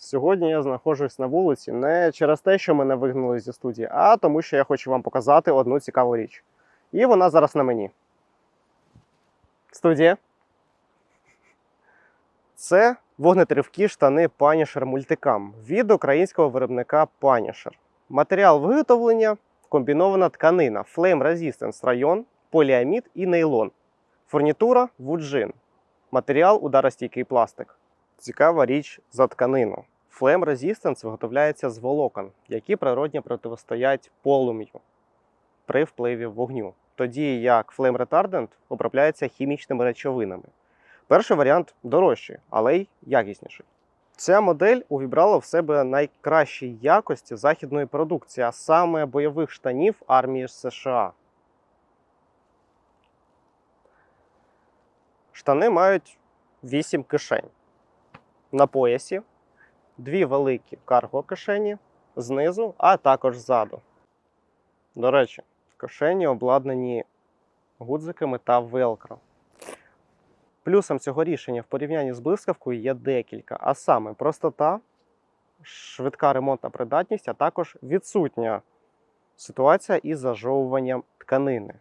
Сьогодні я знаходжусь на вулиці не через те, що мене вигнали зі студії, а тому, що я хочу вам показати одну цікаву річ. І вона зараз на мені. Студія. Це вогнетривкі штани Punisher Multicam від українського виробника Punisher. Матеріал виготовлення комбінована тканина Flame Resistance район, поліамід і нейлон. Фурнітура вуджин. Матеріал ударостійкий пластик. Цікава річ за тканину. Flame Resistance виготовляється з волокон, які природньо протистоять полум'ю при впливі вогню, тоді як Flame Retardant обробляється хімічними речовинами. Перший варіант дорожчий, але й якісніший. Ця модель увібрала в себе найкращі якості західної продукції, а саме бойових штанів армії США. Штани мають 8 кишень. На поясі, дві великі карго кишені знизу, а також ззаду. До речі, кишені обладнані гудзиками та велкро. Плюсом цього рішення в порівнянні з блискавкою є декілька, а саме простота, швидка ремонтна придатність, а також відсутня ситуація із зажовуванням тканини.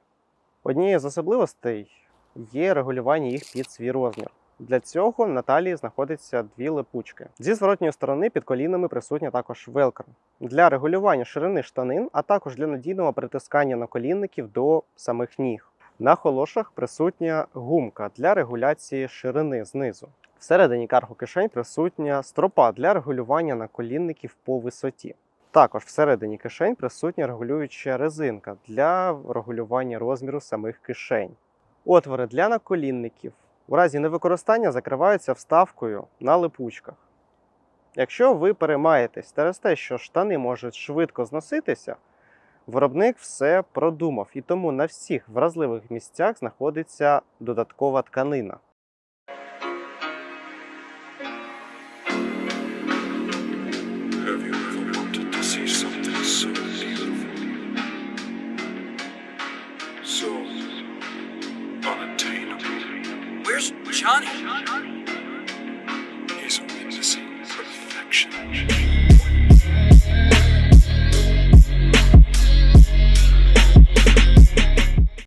Однією з особливостей є регулювання їх під свій розмір. Для цього на талії знаходиться дві липучки. Зі зворотньої сторони під колінами присутня також велкро. Для регулювання ширини штанин, а також для надійного притискання наколінників до самих ніг. На холошах присутня гумка для регуляції ширини знизу. Всередині карго кишень присутня стропа для регулювання наколінників по висоті. Також всередині кишень присутня регулююча резинка для регулювання розміру самих кишень. Отвори для наколінників у разі невикористання закриваються вставкою на липучках. Якщо ви переймаєтесь через те, що штани можуть швидко зноситися, виробник все продумав, і тому на всіх вразливих місцях знаходиться додаткова тканина. Şahane. Şahane.